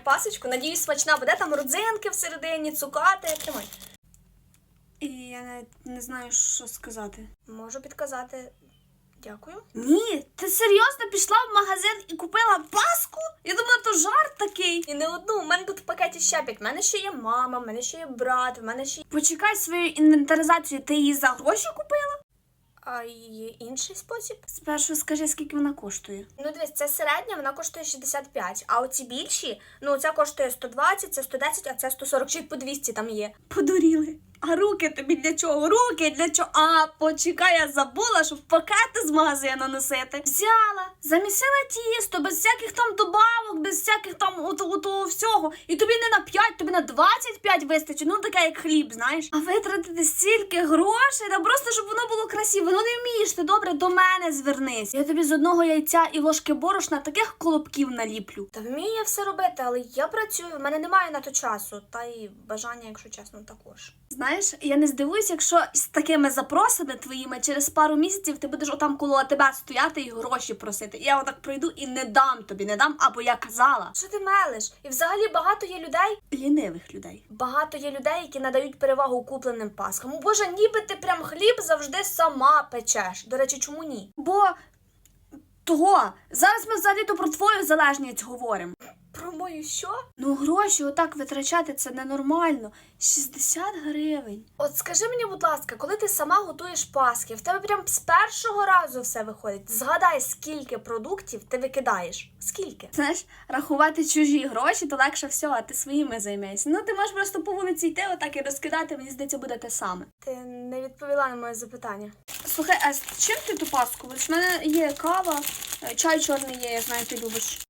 пасочку. Надіюсь, смачна буде там родзинки всередині, цукати. Тримай. І я навіть не знаю, що сказати. Можу підказати. Дякую. Ні, ти серйозно пішла в магазин і купила паску? Я думала, то жарт такий. І не одну, у мене тут в пакеті ще п'ять. У мене ще є мама, в мене ще є брат, в мене ще є. Почекай свою інвентаризацію, ти її за гроші купила? А є інший спосіб. Спершу скажи, скільки вона коштує. Ну, дивись, це середня, вона коштує 65, а оці більші, ну ця коштує 120, це 110, а це 140, чи по 200 там є. Подуріли. А руки тобі для чого? Руки для чого? А, почекай, я забула, щоб пакети з магазину носити. Взяла, замісила тісто, без всяких там добавок, без всяких там ото, ото всього. І тобі не на 5, тобі на 25 вистачить. Ну таке як хліб, знаєш. А витратити стільки грошей, та просто щоб воно було красиво. Ну не вмієш ти добре до мене звернись. Я тобі з одного яйця і ложки борошна таких колобків наліплю. Та вмію я все робити, але я працюю, в мене немає на то часу, та й бажання, якщо чесно, також. Знаєш, я не здивуюсь, якщо з такими запросами твоїми через пару місяців ти будеш отам коло тебе стояти і гроші просити. І я отак прийду і не дам тобі, не дам, або я казала. Що ти мелиш? І взагалі багато є людей. Лінивих людей. Багато є людей, які надають перевагу купленим паскам. О, Боже, ніби ти прям хліб завжди сама печеш. До речі, чому ні? Бо того, зараз ми взагалі то про твою залежність говоримо. Мою що? Ну, гроші отак витрачати це ненормально. 60 гривень. От скажи мені, будь ласка, коли ти сама готуєш паски, в тебе прям з першого разу все виходить. Згадай, скільки продуктів ти викидаєш. Скільки? Знаєш, рахувати чужі гроші, то легше всього, а ти своїми займайся. Ну, ти можеш просто по вулиці йти, отак і розкидати, мені здається, буде те саме. Ти не відповіла на моє запитання. Слухай, а з чим ти ту паску? Бо в мене є кава, е, чай чорний є, я знаю, ти любиш.